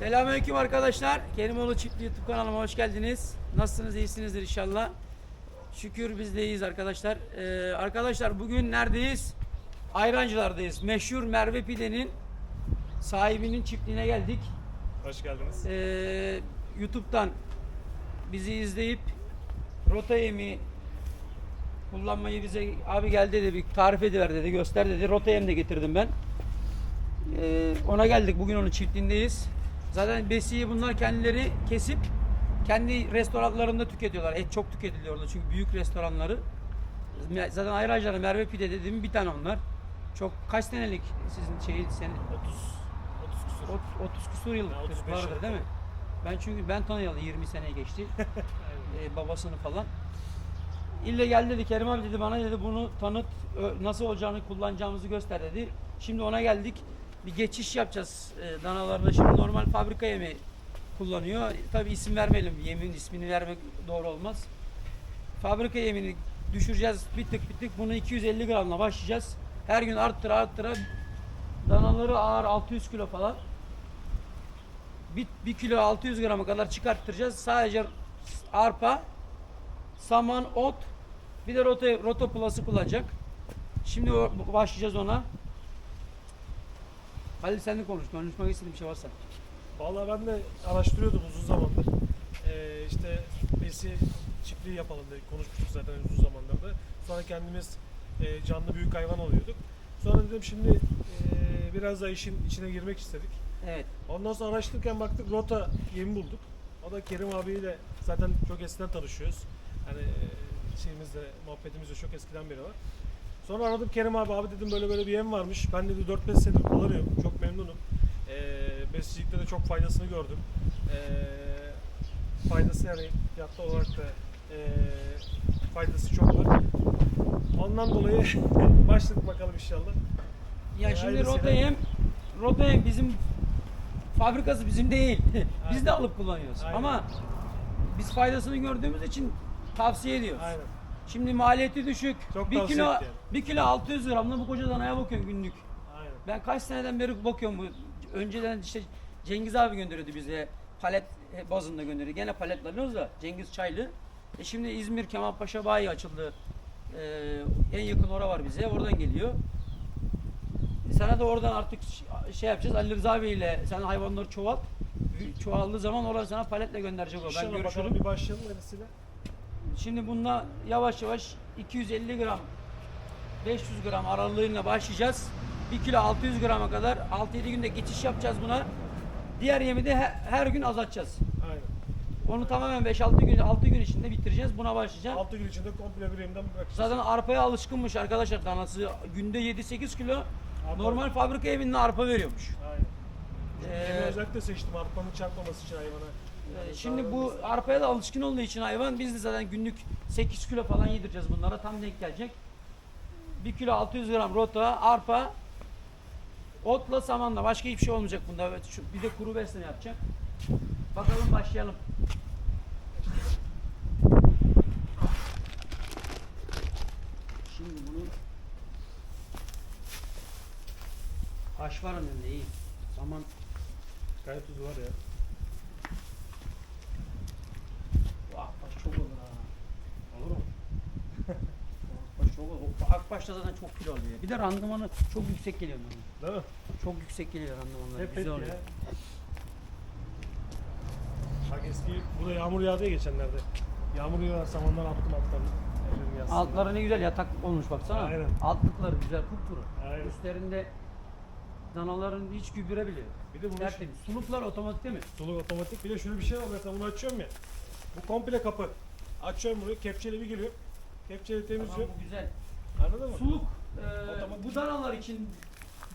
Selamünaleyküm arkadaşlar. Kerimoğlu Çiftliği YouTube kanalıma hoş geldiniz. Nasılsınız? İyisinizdir inşallah. Şükür biz de iyiyiz arkadaşlar. Ee, arkadaşlar bugün neredeyiz? Ayrancılardayız. Meşhur Merve Pide'nin sahibinin çiftliğine geldik. Hoş geldiniz. Ee, YouTube'dan bizi izleyip rota yemi kullanmayı bize abi gel dedi bir tarif ediver dedi göster dedi rota yem de getirdim ben Ee, ona geldik bugün onun çiftliğindeyiz zaten besiyi bunlar kendileri kesip kendi restoranlarında tüketiyorlar et çok tüketiliyor orada çünkü büyük restoranları zaten ayrıca Merve Pide dediğim bir tane onlar çok kaç senelik sizin şey sene 30 30 küsur. Ot- 30 küsur yıllık Ya, 35 çocuklardır yıl değil mi? Ben çünkü ben tanıyalı 20 sene geçti. Ee, babasını falan. İlle gel dedi Kerim abi dedi bana dedi bunu tanıt nasıl olacağını kullanacağımızı göster dedi. Şimdi ona geldik. Bir geçiş yapacağız e, danalarla. Şimdi normal fabrika yemi kullanıyor. Tabi isim vermeyelim. Yemin ismini vermek doğru olmaz. Fabrika yemini düşüreceğiz bir tık. Bunu 250 gramla başlayacağız. Her gün arttıra arttıra danaları ağır 600 kilo falan. Bir, bir kilo 600 grama kadar çıkarttıracağız. Sadece arpa, saman, ot, bir de roto, roto plası kullanacak. Şimdi başlayacağız ona. Halil sen de konuş. Konuşmak istediğin bir şey varsa. Vallahi ben de araştırıyordum uzun zamandır. Ee, işte besi çiftliği yapalım diye konuşmuştuk zaten uzun zamandır da. Sonra kendimiz e, canlı büyük hayvan alıyorduk. Sonra dedim şimdi e, biraz da işin içine girmek istedik. Evet. Ondan sonra araştırırken baktık rota yemi bulduk. O da Kerim abiyle zaten çok eskiden tanışıyoruz. Hani e, şeyimizde, muhabbetimizde çok eskiden beri var. Sonra aradım Kerim abi, abi dedim böyle böyle bir yem varmış. Ben dedi 4-5 senedir kullanıyorum. Çok memnunum. Ee, besicilikte de çok faydasını gördüm. Ee, faydası yani fiyatta olarak da ee, faydası çok var. Ondan dolayı başladık bakalım inşallah. Ya Ee, şimdi. Rotayem, Rotayem bizim fabrikası bizim değil. biz de alıp kullanıyoruz. Aynen. Ama biz faydasını gördüğümüz için tavsiye ediyoruz. Aynen. Şimdi maliyeti düşük. Çok bir kilo yani. bir kilo 600 gramla bu koca danaya bakıyorum günlük. Aynen. Ben kaç seneden beri bakıyorum bu. Önceden işte Cengiz abi gönderiyordu bize. Palet bazında gönderiyor. Gene palet alıyoruz da Cengiz Çaylı. E şimdi İzmir Kemalpaşa Bayi açıldı. Ee, en yakın ora var bize. Oradan geliyor. E Sana da oradan artık şey yapacağız. Ali Rıza Bey ile sen hayvanları çoğalt. Çoğaldığı zaman oradan sana paletle gönderecek o. Ben İnşallah görüşürüm. bir başlayalım neresiyle. Şimdi bununla yavaş yavaş 250 gram 500 gram aralığıyla başlayacağız. 1 kilo 600 grama kadar 6-7 günde geçiş yapacağız buna. Diğer yemi de he- her gün azaltacağız. Aynen. Onu tamamen 5-6 gün 6 gün içinde bitireceğiz. Buna başlayacağız. 6 gün içinde komple bir yemden bırakacağız. Zaten arpaya alışkınmış arkadaşlar danası. Günde 7-8 kilo Arpa. normal fabrika yeminde arpa veriyormuş. Aynen. Ee, özellikle seçtim arpanın çarpmaması için hayvana. Şimdi bu arpaya da alışkın olduğu için hayvan biz de zaten günlük 8 kilo falan yedireceğiz bunlara tam denk gelecek. 1 kilo 600 gram rota, arpa, otla samanla başka hiçbir şey olmayacak bunda. Evet, şu, bir de kuru besleme yapacak. Bakalım başlayalım. Şimdi bunu Haş var önünde iyi. Saman Gayet tuzu var ya. Akbaş çok olur ha. Olur mu? Akbaş çok Akbaş'ta zaten çok kilo alıyor. Bir de randımanı çok yüksek geliyor bana. Değil mi? Çok yüksek geliyor randımanları. Hep et Güzel ya. oluyor. Bak eski, bu da yağmur yağdı ya geçenlerde. Yağmur yağar samandan attım altlarını. Ellerim. Altları ne güzel yatak olmuş baksana. Aynen. Altlıkları güzel kupkuru. Aynen. Üstlerinde danaların hiç gübre bile yok. Bir de bunu Tertemiz. Suluklar otomatik değil mi? Suluk otomatik. Bir de şöyle bir şey var mesela bunu açıyorum ya. Bu komple kapı. Açıyorum burayı kepçeyle bir geliyor. Kepçeyle Tamam, temizliyor. bu güzel. Anladın mı? Suluk e, bu danalar için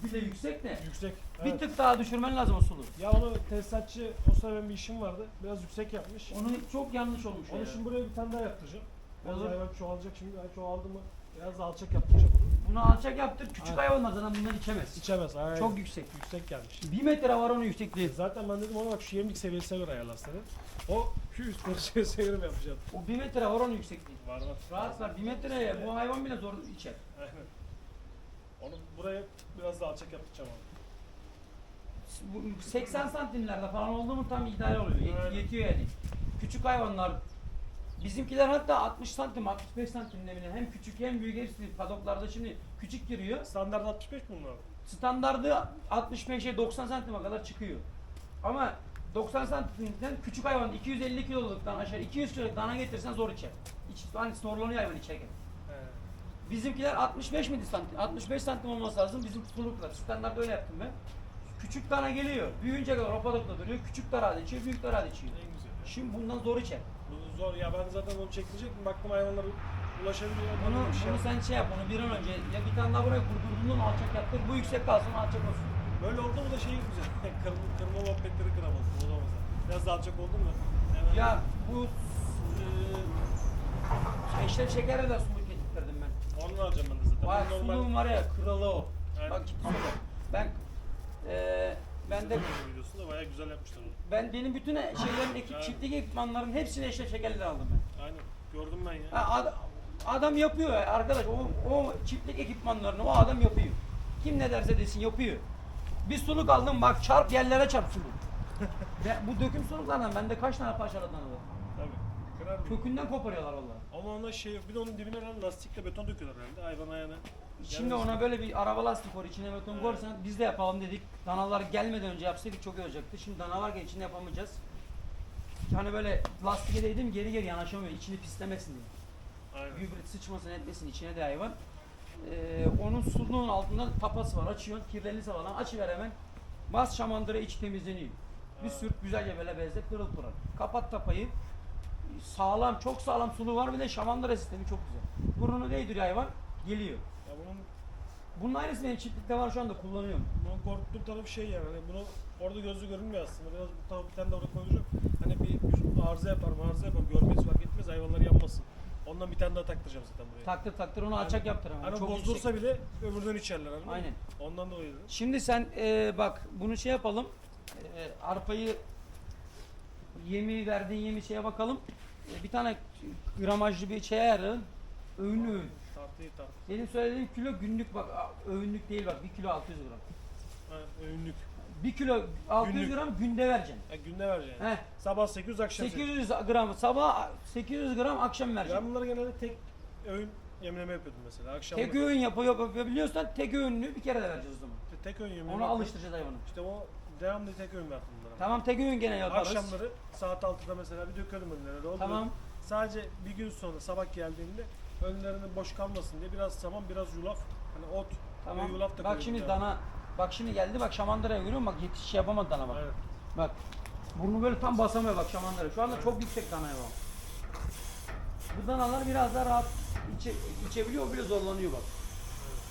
bile yüksek de Yüksek. bir Evet. tık daha düşürmen lazım o suluğu. Ya onu tesisatçı o sıra benim bir işim vardı. Biraz yüksek yapmış. Onu çok yanlış olmuş. Onu ya. şimdi buraya bir tane daha yaptıracağım. Olur. hayvan çoğalacak şimdi. Ben çoğaldı mı biraz alçak yaptıracağım. Bunu alçak yaptır. Küçük Aynen. hayvanlar zaten bunları içemez. İçemez. Aynen. Çok yüksek. yüksek gelmiş. Bir metre var onun yüksekliği. Zaten ben dedim ona bak şu yemlik seviyesine göre ayarlasın dedim. O şu üst seviyesine göre mi yapacağım? O bir metre var onun yüksekliği. Var var. Rahat var. Bir metreye bu hayvan bile zor içer. Aynen. Onu buraya biraz daha alçak yaptıracağım abi. bu 80 santimlerde falan oldu mu tam ideal oluyor. Yet- yetiyor yani. Küçük hayvanlar bizimkiler hatta 60 santim 65 santim ne bileyim hem küçük hem büyük hepsi padoklarda şimdi küçük giriyor. Standart 65 mi bunlar? Standardı 65'e 90 santime kadar çıkıyor. Ama 90 santimden küçük hayvan 250 kiloluktan aşağı 200 kiloluk dana getirsen zor içer. İç, hani zorlanıyor hayvan içerken. Bizimkiler 65 miydi santim? 65 santim olması lazım. Bizim suluklar. Standart öyle yaptım ben. Küçük dana geliyor. Büyüyünce kadar hopadokta duruyor. Küçük dara da içiyor, büyük dara da içiyor. Şimdi bundan zor içer. Zor ya ben zaten onu çekmeyecektim. Baktım hayvanlar ulaşabiliyor. Bunu, bir şey bunu sen şey yap, onu bir an önce ya bir tane daha buraya kurdurduğundan alçak yaptır. Bu yüksek kalsın, alçak olsun. Böyle oldu mu da şey güzel. kırma, kırma muhabbetleri kıramazsın. Olamaz. Biraz daha alçak oldu mu? Hemen Ya bu e, eşref şekere de suluk getirdim ben. Onu alacağım ben de zaten. Normal suluğum var ya, kralı o. Aynen. Bak ciddi söylüyorum. Ben e, ben de videosunda bayağı güzel yapmışlar onu. ben benim bütün şeylerin ekip çiftlik ekipmanların hepsini eşref şekerleri aldım ben. Aynen. Gördüm ben ya. Ha, ad- adam yapıyor ya arkadaş. O, o çiftlik ekipmanlarını o adam yapıyor. Kim ne derse desin yapıyor. Bir suluk aldım bak çarp yerlere çarp suluk. Ve bu döküm suluklardan bende kaç tane parçaladan var. Kırar mı? Kökünden koparıyorlar vallahi. Ama onda şey. Bir de onun dibine herhalde lastikle beton döküyorlar herhalde. Hayvan ayağına. Şimdi ona böyle bir araba lastik koy içine beton Evet. koyarsan biz de yapalım dedik. Danalar gelmeden önce yapsaydık çok iyi olacaktı. Şimdi dana varken içinde yapamayacağız. Hani böyle lastiğe değdim geri geri yanaşamıyor içini pislemesin diye. Aynen. gübre sıçmasın etmesin içine de hayvan. Ee, onun suluğun altında tapası var. Açıyorsun kirlenirse falan açıver hemen. Bas şamandıra iç temizleniyor. Bir Ha. sürt güzelce böyle bezle pırıl pırıl. Kapat tapayı. Sağlam, çok sağlam suluğu var bir de şamandıra sistemi çok güzel. Burnunu değdiriyor hayvan, geliyor. Ya bunun, Bunun aynısı benim çiftlikte var şu anda kullanıyorum. bunun korktuğum tarafı şey yani. Hani bunu orada gözü görünmüyor aslında. Biraz bu tarafa bir tane de orada koyacağım. Hani bir, bir arıza yapar, arıza yapar. Görmeyiz fark etmez. Hayvanlar yanmasın. Ondan bir tane daha taktıracağım zaten buraya. Taktır taktır onu açak yaptır hemen. Hani Çok bozulursa yüksek. bile öbürden içerler. Hani Aynen. Ondan dolayı dedim. Şimdi sen e, bak bunu şey yapalım. E, arpayı yemi verdiğin yemi şeye bakalım. E, bir tane gramajlı bir şey ayarlayalım. Öğünlü öğün. Tartıyı tart. Benim söylediğim kilo günlük bak öğünlük değil bak 1 kilo 600 gram. Ha, öğünlük. 1 kilo 600 Günlük. gram günde vereceksin. Ya günde vereceksin. Heh, Sabah 800 akşam 800. 800 gram sabah 800 gram akşam Ben vereceksin. bunları genelde tek öğün yemleme yapıyordum mesela. Akşam Tek öğün yapıyor yapabiliyorsan tek öğünlü bir kere de vereceğiz o zaman. tek öğün yemleme. Onu yapıyordum. alıştıracağız hayvanı. İşte o devamlı tek öğün verdim bunlara. Tamam tek öğün gene yaparız. Akşamları saat 6'da mesela bir dökelim önlerine. dolduruyorum. Tamam. Sadece bir gün sonra sabah geldiğinde önlerinde boş kalmasın diye biraz saman biraz yulaf. Hani ot Tamam. yulaf da Bak şimdi dana bak şimdi geldi bak şamandıraya görüyor musun? Bak yetiş şey yapamadı dana bak. Aynen. Bak. Burnu böyle tam basamıyor bak şamandıra. Şu anda çok yüksek danaya bak. Bu danalar biraz daha rahat içe, içebiliyor, bile zorlanıyor bak.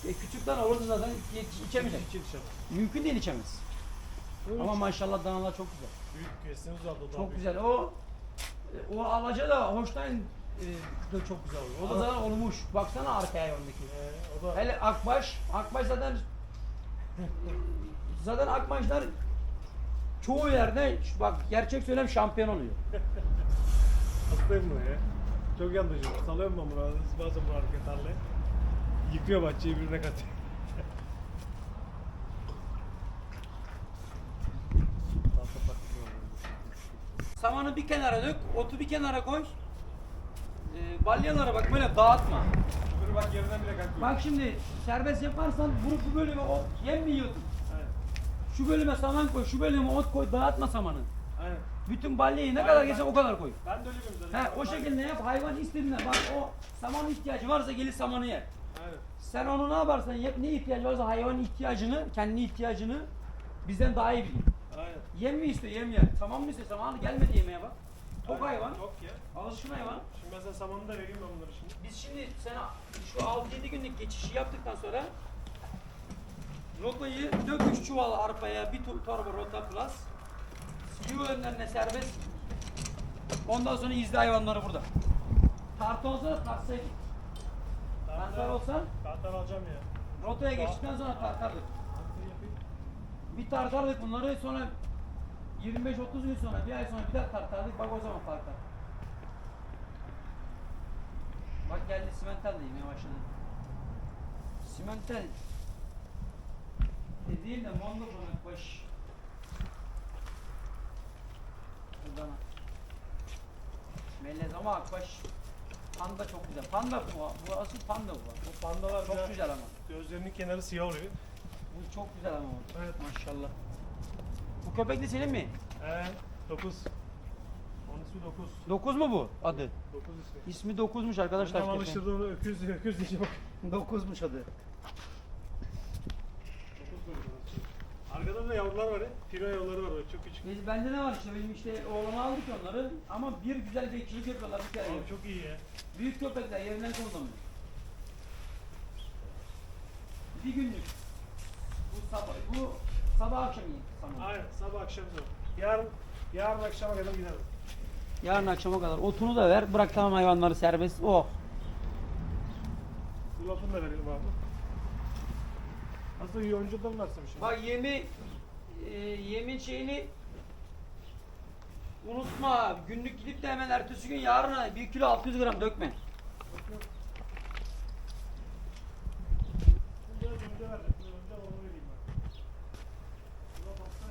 E, küçük dana orada zaten iç- içemeyecek. İçi içi. Mümkün değil içemez. Ama maşallah danalar çok güzel. Büyük kesiniz vardı o. Çok büyük. güzel. O o alaca da hoştan e, da çok güzel oluyor. O da zaten olmuş. Baksana arkaya hayvandaki. Ee, o da Hele Akbaş, Akbaş zaten zaten Akbaşlar çoğu yerde bak gerçek söylem şampiyon oluyor. hastayım buna ya. Çok yanlış. Salıyorum ben bunu. Bazen bu hareket tarlayı. Yıkıyor bahçeyi birbirine katıyor. Samanı bir kenara dök, otu bir kenara koy. Ee, balyaları bak böyle dağıtma. Öbürü bak yerinden bile kalkıyor. Bak şimdi serbest yaparsan bunu bu bölüme ot yem mi yiyorsun? Aynen. Şu bölüme saman koy, şu bölüme ot koy, dağıtma samanı. Aynen. Bütün balyayı ne Aynen, kadar geçse o kadar koy. Ben de öyle yapıyorum zaten. He, o şekilde yap hayvan istediğinde bak o saman ihtiyacı varsa gelir samanı yer. Aynen. Sen onu ne yaparsan yap ne ihtiyacı varsa hayvanın ihtiyacını, kendi ihtiyacını bizden daha iyi biliyor. Aynen. Yem mi istiyor yem yer. Saman mı istiyor saman gelmedi yemeğe bak. Tok Aynen. hayvan. Tok ya. Alışkın hayvan. Şimdi ben sana samanını da vereyim ben bunları şimdi. Biz şimdi sen şu 6-7 günlük geçişi yaptıktan sonra rotayı dök 3 çuval arpaya bir tur torba rota plus. Yığ önlerine serbest. Ondan sonra izle hayvanları burada. Tartı olsa da tartsaydık. Tartar olsa Kartal alacağım ya. rotaya geçtikten sonra tartardık. Bir tartardık bunları sonra 25-30 gün sonra bir ay sonra bir daha tartardık bak o zaman farklı. Bak geldi simental de yemeye başladı. Simental de değil de Mondo konak baş. Buradan. Melez ama akbaş panda çok güzel. Panda bu, bu asıl panda bu. Bu pandalar çok güzel ama. Gözlerinin kenarı siyah oluyor. Bu çok güzel ama. Evet. Maşallah. Bu köpek de senin mi? Ee, 9. Onun ismi 9. 9 mu bu adı? 9 ismi. İsmi 9'muş arkadaşlar. Tam köpeğin. alıştırdı onu öküz öküz diyeceğim bak. 9'muş adı. 9 koydu. Arkada da yavrular var ya. Filo yavruları var böyle çok küçük. Biz, bende ne var işte benim işte oğlana aldık onları ama bir güzel bekçilik yapıyorlar bir kere. Abi çok iyi ya. Büyük köpekler yerinden kullanmıyor. Bir günlük. Sabah, bu sabah akşam yiyin sanırım. Aynen sabah akşam da. Yarın yarın akşama kadar giderim. Yarın akşama kadar otunu da ver. Bırak tamam hayvanları serbest. Oh. Bu lafını da verelim abi. Aslında yoncudan versem şimdi. Bak yemi e, yemin şeyini unutma. Günlük gidip de hemen ertesi gün yarına 1 kilo 600 gram dökme. Biraz önce verdim. Biraz önce onu vereyim ben. Buna baksa.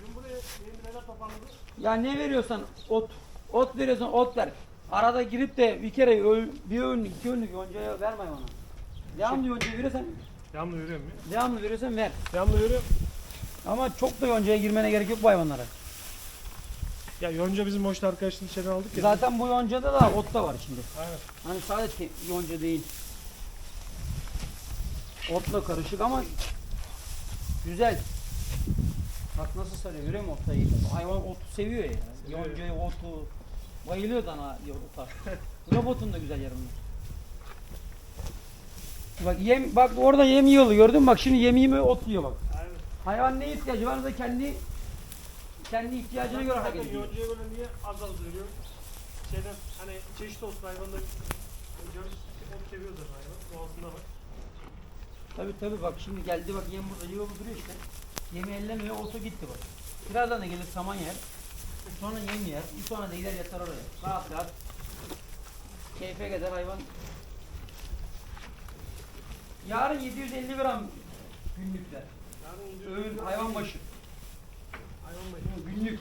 Dün buraya benim neler toparladı? Ya ne veriyorsan ot. Ot veriyorsan ot ver. Arada girip de bir kere öl, bir öğün, iki öğünlük yoncaya verme ona. Devamlı yonca veriyorsan, Devamlı veriyorum ya. devamlı veriyorsan ver. Devamlı veriyorum. Ama çok da yoncaya girmene gerek yok bu hayvanlara. Ya yonca bizim hoşta arkadaşın içeri aldık ya. Zaten bu yoncada da ot da var içinde. Aynen. Hani sadece yonca değil. Otla karışık ama güzel. Bak nasıl sarıyor görüyor musun otayı? Hayvan otu seviyor ya. Yoncayı, otu. Bayılıyor dana ota. Robotun da güzel yarımı. Bak yem bak orada yem yiyordu gördün mü? Bak şimdi yem yemiyor ot yiyor bak. Hayvan ne ihtiyacı var da kendi kendi ihtiyacına göre hareket ediyor. yoncaya böyle niye az az veriyorum? Şeyden hani çeşit olsun hayvanda ot seviyor zaten hayvan. Doğasında var. Tabi tabi bak şimdi geldi bak yem burada yiyor bu duruyor işte. Yemi ellemiyor otu gitti bak. Birazdan da gelir saman yer. Sonra yem yer. Bir sonra da gider yatar oraya. Rahat rahat. Keyfe gider hayvan. Yarın 750 gram günlükler. Yarın. Öğün hayvan başı. Hayvan başı. Günlük.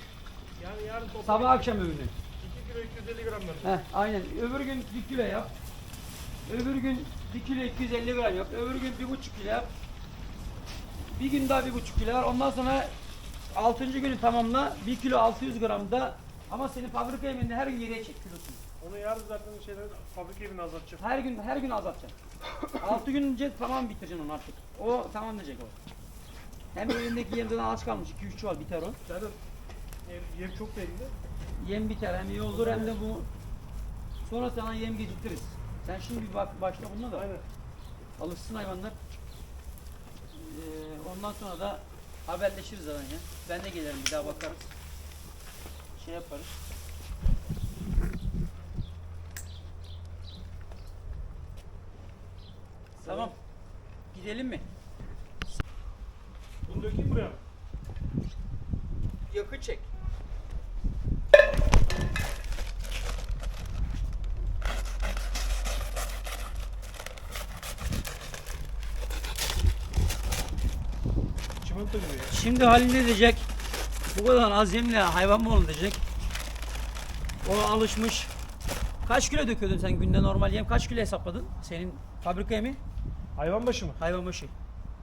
Yani yarın toplam Sabah akşam öğünü. 2 kilo 250 gram verdim. Heh, aynen. Öbür gün 1 kilo yap. Öbür gün 1 kilo 250 gram yap. Öbür gün 1,5 kilo yap. Bir gün daha 1,5 kilo var. Ondan sonra 6. günü tamamla 1 kilo 600 gram da ama senin fabrika yeminde her gün geriye çek kilosunu. Onu yarın zaten şeyler fabrika evini azaltacağım. Her gün her gün azaltacaksın. 6 gün önce tamam bitireceksin onu artık. O tamam diyecek o. Hem elindeki yemden az kalmış 2-3 çuval biter o. Zaten yer, yer çok belli. Yem biter hem iyi olur hem de bu sonra sana yem geciktiririz. Sen şimdi bir bak başla bununla da. Aynen. Alışsın hayvanlar. Ee, ondan sonra da haberleşiriz zaten ya. Ben de gelirim bir daha bakarız. Şey yaparız. Tamam. Gidelim mi? Bunu dökeyim buraya. Yakı çek. Çimento gibi ya. Şimdi Halil ne diyecek? Bu kadar az yemle hayvan mı olur diyecek. O alışmış. Kaç kilo döküyordun sen günde normal yem? Kaç kilo hesapladın? Senin fabrika yemi? Hayvan başı mı? Hayvan başı.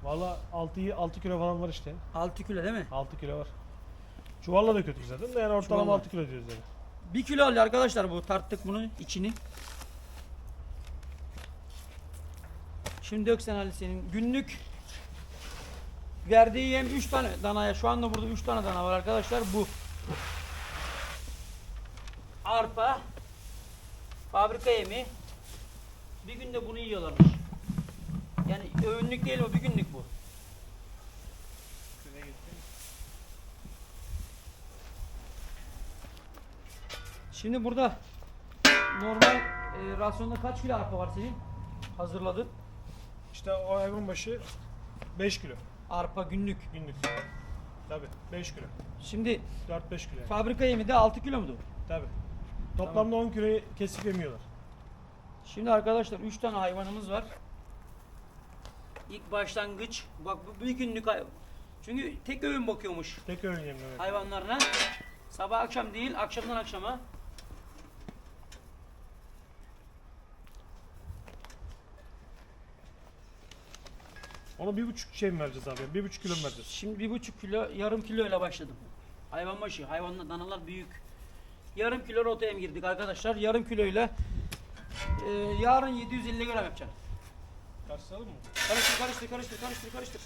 Valla 6, 6 kilo falan var işte. 6 kilo değil mi? 6 kilo var. Çuvalla kötü zaten de yani ortalama Çuvalla. 6 kilo diyoruz yani. 1 kilo alıyor arkadaşlar bu tarttık bunu içini. Şimdi dök sen Ali senin günlük verdiği yem 3 tane danaya şu anda burada 3 tane dana var arkadaşlar bu. Arpa fabrika yemi bir günde bunu yiyorlarmış. Yani öğünlük değil o bir günlük bu. Şimdi burada normal e, rasyonda kaç kilo arpa var senin? Hazırladın. İşte o hayvan başı 5 kilo Arpa günlük. günlük. Tabi 5 kilo. Şimdi 4-5 kilo yani. fabrika yemi de 6 kilo mudur? Tabi. Toplamda 10 kiloyu kesip yemiyorlar. Şimdi arkadaşlar 3 tane hayvanımız var. İlk başlangıç bak bu bir günlük hay- çünkü tek öğün bakıyormuş Tek öğün yemiyorlar. hayvanlarına. Sabah akşam değil, akşamdan akşama. Ona bir buçuk şey mi vereceğiz abi? Bir buçuk kilo mu vereceğiz? Şimdi bir buçuk kilo, yarım kilo ile başladım. Hayvan başı, hayvanlar, danalar büyük. Yarım kilo rotaya mı girdik arkadaşlar? Yarım kilo ile e, yarın 750 gram yapacağım. Karşılayalım mı? Karıştır, karıştır, karıştır, karıştır, karıştır.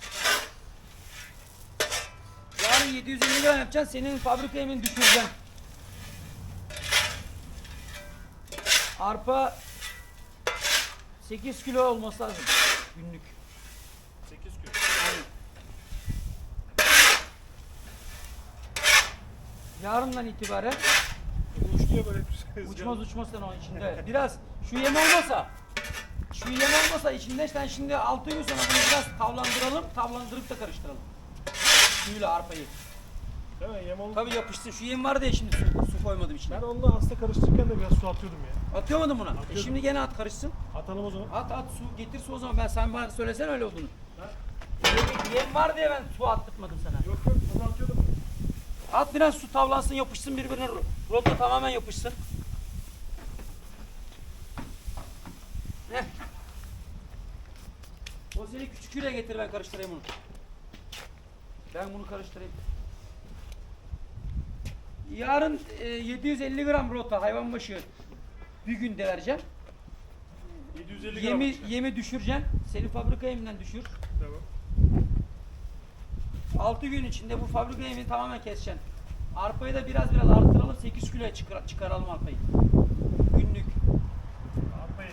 Yarın 750 gram yapacaksın, senin fabrika emin düşüreceksin. Arpa 8 kilo olması lazım günlük. 8 kilo. Aynen. Yarından itibaren uçluyor böyle bir şey. uçmaz uçmaz sen onun içinde. Biraz şu yem olmasa şu yem olmasa içinde sen şimdi 6 gün sonra bunu biraz tavlandıralım. Tavlandırıp da karıştıralım. Suyla arpayı. Değil mi? Yem oldu. Tabii yapıştı. Şu yem var diye şimdi su, su koymadım içine. Ben onunla hasta karıştırırken de biraz su atıyordum ya. Atıyor muydun buna? E Atıyordum. şimdi gene at karışsın. Atalım o zaman. At at su getir su o zaman. Ben sen bana söylesen öyle olduğunu. Ha? Yem, var diye ben su attırmadım sana. Yok yok onu atıyordum. At biraz su tavlansın yapışsın birbirine. Rota tamamen yapışsın. Heh. O seni küçük küre getir ben karıştırayım bunu. Ben bunu karıştırayım. Yarın e, 750 gram rota hayvan başı bir günde vereceğim. 750 gram. Yemi yemi düşüreceğim. Senin fabrika yeminden düşür. Tamam. 6 gün içinde bu fabrika yemini tamamen keseceksin. Arpayı da biraz biraz arttıralım 8 kiloya çıkar, çıkaralım arpayı. Günlük. Arpayı.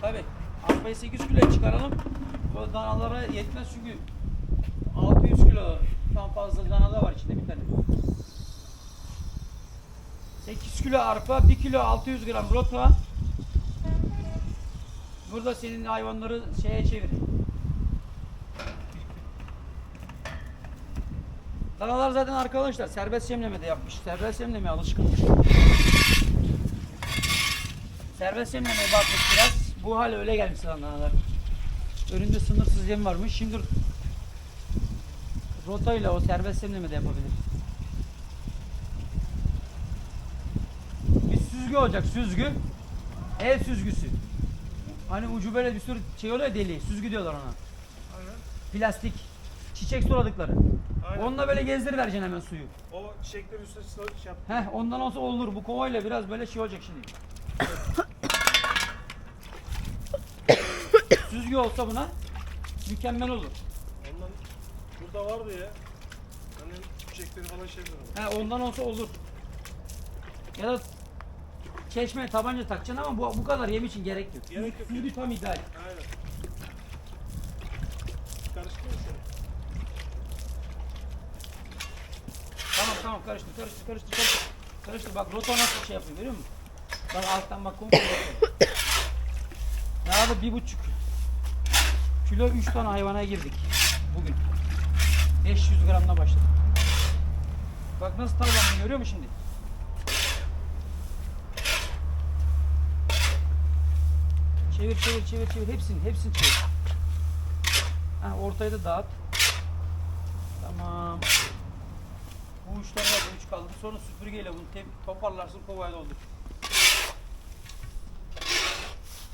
Tabi. Arpayı 8 kiloya çıkaralım. Bu danalara yetmez çünkü 600 kilo tam fazla dana da var içinde bir tane. 8 kilo arpa, 1 kilo 600 gram rota. Burada senin hayvanları şeye çevir. Danalar zaten arkadaşlar serbest yemleme de yapmış. Serbest yemlemeye alışkınmış. Serbest yemlemeye bakmış biraz. Bu hale öyle gelmiş sana danalar. Önünde sınırsız yem varmış. Şimdi rotayla o serbest yemleme de yapabilir. Bir süzgü olacak süzgü. El süzgüsü. Hani ucu böyle bir sürü şey oluyor deli. Süzgü diyorlar ona. Aynen. Plastik. Çiçek suladıkları. Aynen. Onunla böyle gezdirivereceksin hemen suyu. O çiçeklerin üstüne sıra- şey yap. Heh ondan olsa olur. Bu kovayla biraz böyle şey olacak şimdi. Süzgü olsa buna mükemmel olur. Ondan burada vardı ya. Hani çiçekleri falan şey. He ondan olsa olur. Ya da çeşme tabanca takacaksın ama bu, bu kadar yem için gerek yok. Gerek yok Süzgü tam ideal. Aynen. Karıştırıyor musun? Tamam tamam karıştır karıştır karıştır karıştır. Karıştır bak rota nasıl şey yapıyor görüyor musun? Bak alttan bak komple rota. Ya da bir buçuk kilo üç tane hayvana girdik bugün. 500 gramla başladık. Bak nasıl tavlandı görüyor musun şimdi? Çevir çevir çevir çevir hepsini hepsini çevir. Ha, ortayı da dağıt. Tamam. Bu bu uç kaldı. Sonra süpürgeyle bunu te- toparlarsın kovaya doldur.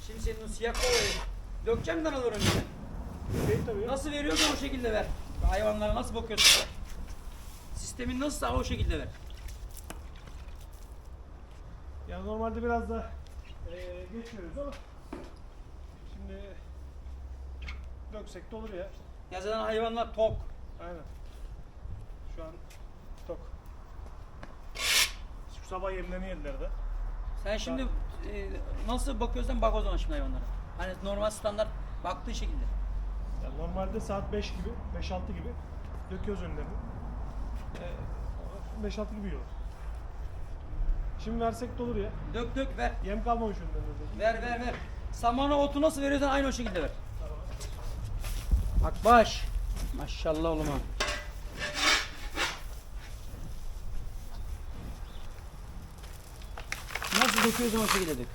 Şimdi senin o siyah kovayı dökeceğim danalar önüne. Şey tabii. Nasıl veriyorsan o şekilde ver. Hayvanlara nasıl bakıyorsun? Sistemin nasılsa o şekilde ver. Ya normalde biraz da eee geçmiyoruz ama şimdi döksek de olur ya. Ya zaten hayvanlar tok. Aynen. Şu an tok. Şu sabah yemlerini yediler de. Sen şimdi e, nasıl bakıyorsan bak o zaman şimdi hayvanlara. Hani normal standart baktığın şekilde. Ya normalde saat 5 gibi, 5-6 gibi döküyoruz önlerini. Ee, 5-6 gibi yiyorlar. Şimdi versek de olur ya. Dök dök ver. Yem kalmamış önlerinde. Ver ver ver. Samana otu nasıl veriyorsan aynı o şekilde ver. Akbaş. Maşallah oğlum ha. Nasıl döküyorsan o şekilde dök.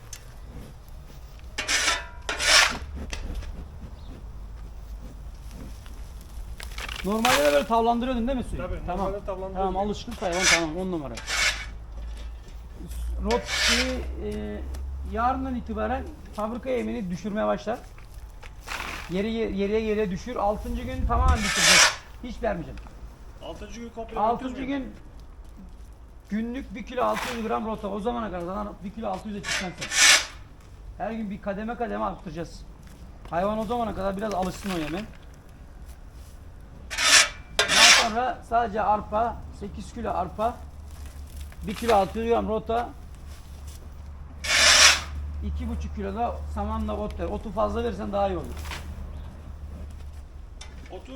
Normalde de böyle tavlandırıyordun değil mi suyu? Tabii, tamam. normalde tavlandırıyordum. Tamam alışkın hayvan tamam 10 numara. Rotki e, yarından itibaren fabrika yemini düşürmeye başlar. Yeri yeriye yere düşür. 6. gün tamamen bitirecek. Hiç vermeyeceğim. 6. gün komple 6. götürmüyor. gün günlük 1 kilo 600 gram rota. O zamana kadar zaten 1 kilo 600'e çıkacaksın. Her gün bir kademe kademe arttıracağız. Hayvan o zamana kadar biraz alışsın o yeme. Daha sonra sadece arpa, 8 kilo arpa, 1 kilo 600 gram rota, 2,5 kilo da samanla ot ver. Otu fazla verirsen daha iyi olur. Otu,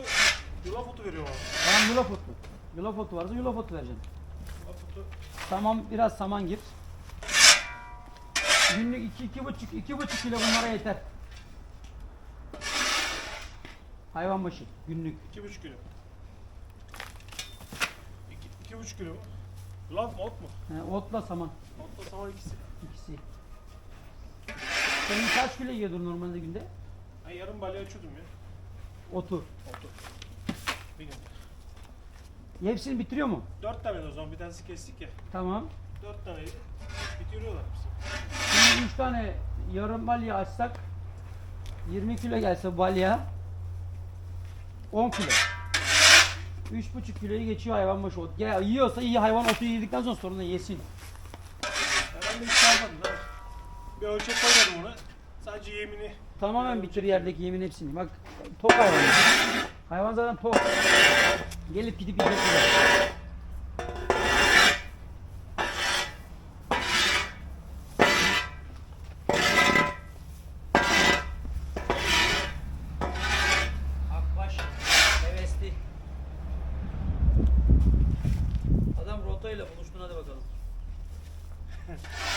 yulaf otu veriyor abi. Tamam yulaf otu. Yulaf otu varsa yulaf otu vereceksin. Tamam biraz saman gir. Günlük 2 iki, buçuk iki buçuk kilo bunlara yeter. Hayvan başı günlük. 2,5 kilo. 2,5 kilo mu? Yulaf mı ot mu? He, otla saman Otla saman ikisi. ikisi. Senin kaç kilo yiyordun normalde günde? Ben yarım balya açıyordum ya. Otu. Otu. Bir gün. Hepsini bitiriyor mu? 4 tane de o zaman bir tanesi kestik ya. Tamam. 4 taneydi. Bitiriyorlar hepsi. Şimdi 3 tane yarım balya açsak 20 kilo gelse balya 10 kilo. 3,5 kiloyu geçiyor hayvan başı ot. Ya, yiyorsa iyi hayvan otu yedikten sonra sorun yesin. Herhalde hiç kalmadı lan. Bir ölçek koymadım ona. Sadece yemini. Tamamen bitir yerdeki yemin hepsini. Bak tok hayvan. Hayvan zaten tok. Gelip gidip yiyecek böyle. Akbaş hevesli. Adam rotayla buluştun hadi bakalım.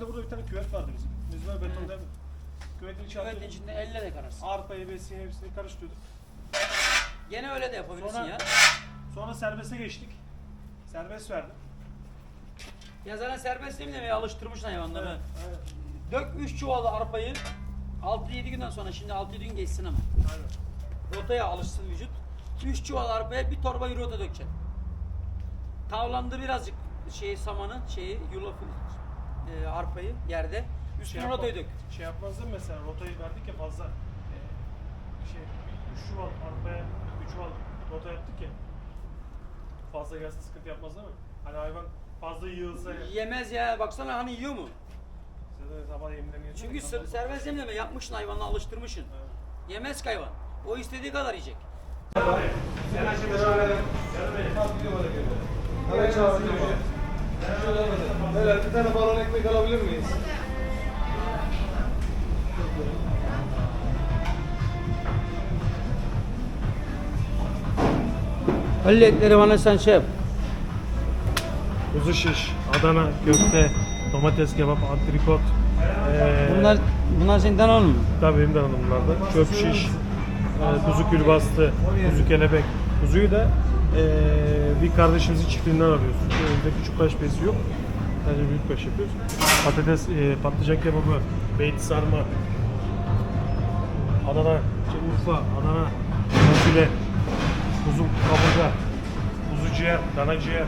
Normalde burada bir tane küvet vardı bizim. Biz böyle beton değil mi? Küvetin içine Evet atıyorduk. içinde elle de kararsın. Arpayı, besini hepsini karıştırıyorduk. Gene öyle de yapabilirsin Sonra- ya. Sonra serbeste geçtik. Serbest verdim. Ya zaten serbest demlemeye alıştırmışsın hayvanları. Evet, aynen. Dök 3 çuvalı arpayı 6-7 günden sonra şimdi 6-7 gün geçsin ama. Aynen. Rotaya alışsın vücut. 3 çuval arpaya bir torba rota dökeceksin. Tavlandır birazcık şeyi samanı, şeyi yulafı e, arpayı yerde. Üstüne yapma- rotayı dök. Şey yapmaz değil mi mesela rotayı verdik ya fazla. E, şey, 3 çuval arpaya 3 çuval rota yaptık ya. Fazla gelse sıkıntı yapmaz değil mi? Hani hayvan fazla yığılsa ya. Yemez ya baksana hani yiyor mu? Size de sabah yemlerini yedin Çünkü ser- serbest demleme yapmışsın hayvanla alıştırmışsın. Evet. Yemez ki hayvan. O istediği kadar yiyecek. Beyler bir tane balon ekmek alabilir miyiz? Halil etleri bana sen şey yap. Kuzu şiş, Adana, köfte, domates kebap, antrikot. Ee, Bunlar bunlar senden alın mı? Tabii benim de hanım bunlarda. Çöp şiş, e, kuzu külbastı, kuzu kelebek. Kuzuyu da bir kardeşimizin çiftliğinden alıyoruz. Evde küçük baş bezi yok. Sadece büyük baş yapıyoruz. Patates, e, patlıcan kebabı, beyti sarma, Adana, Urfa, Adana, fasulye, kuzu kaburga, kuzu ciğer, dana ciğer.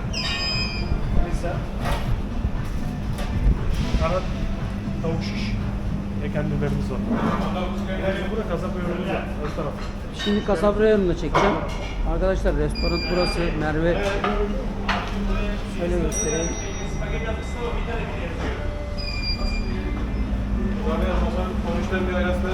Neyse. Kanat, tavuk şiş ve kendilerimiz var. Yani burada kasap ürünümüz var. Ön taraf. Şimdi kasap reyonunu çekeceğim. Arkadaşlar restoran burası Merve. Şöyle göstereyim. Konuşların bir arasında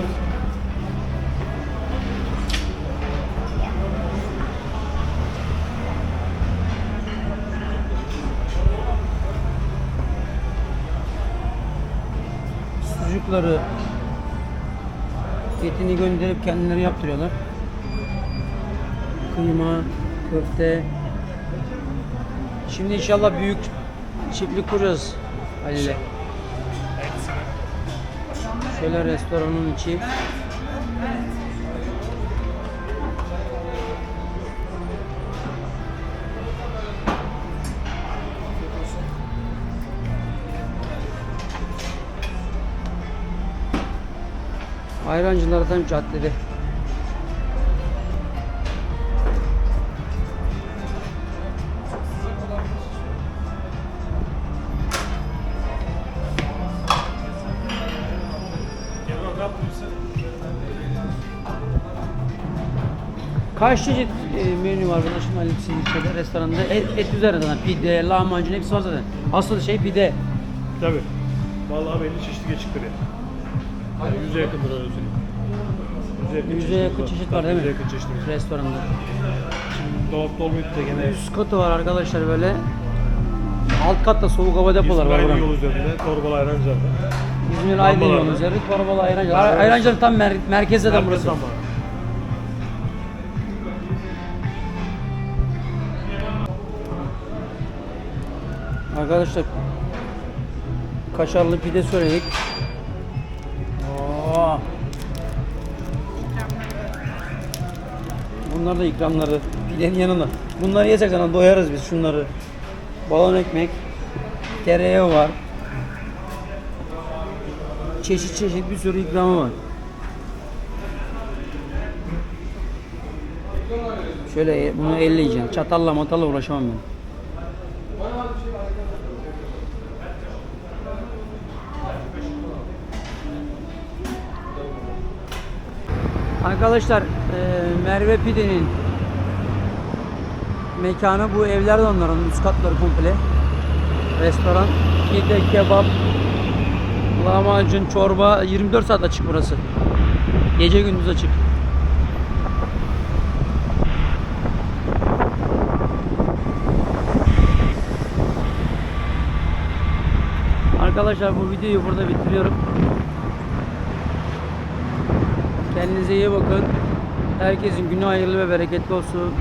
Sucukları etini gönderip kendileri yaptırıyorlar. Kıyma, köfte. Şimdi inşallah büyük çiftlik kuracağız Halil'e. Şöyle restoranın içi. Yaptın sen? Kaç çeşit e, menü var burada şimdi Ali Sinirçe'de restoranda? Et, et üzerinde zaten pide, lahmacun hepsi var zaten. Asıl şey pide. Tabii. Vallahi belli çeşitli geçiktir ya. Yani yüze yakındır öyle söyleyeyim. Yüze yakın, Yüze çeşitimiz yakın çeşit var değil mi? Yüze yakın çeşitimiz var. Restoranda. Dolap dolmayıp da gene katı var arkadaşlar böyle. Alt katta soğuk hava depoları var İsmail buranın. yol üzerinde Torbalı Ayrancılar'da. İzmir Aydın Lambalar yolu var. üzeri Torbalı Ayrancı. Ayrancı'nın tam mer merkezde de burası. Merkez Lamba. Arkadaşlar kaşarlı pide söyledik. Bunlar da ikramları pidenin yanında. Bunları yesek sana doyarız biz şunları. Balon ekmek, tereyağı var. Çeşit çeşit bir sürü ikramı var. Şöyle bunu elle yiyeceğim. Çatalla matalla uğraşamam ben. Arkadaşlar e, Merve Pide'nin mekanı bu evler de onların üst katları komple. Restoran, pide, kebap, lahmacun, çorba 24 saat açık burası. Gece gündüz açık. Arkadaşlar bu videoyu burada bitiriyorum. Kendinize iyi bakın. Herkesin günü hayırlı ve bereketli olsun.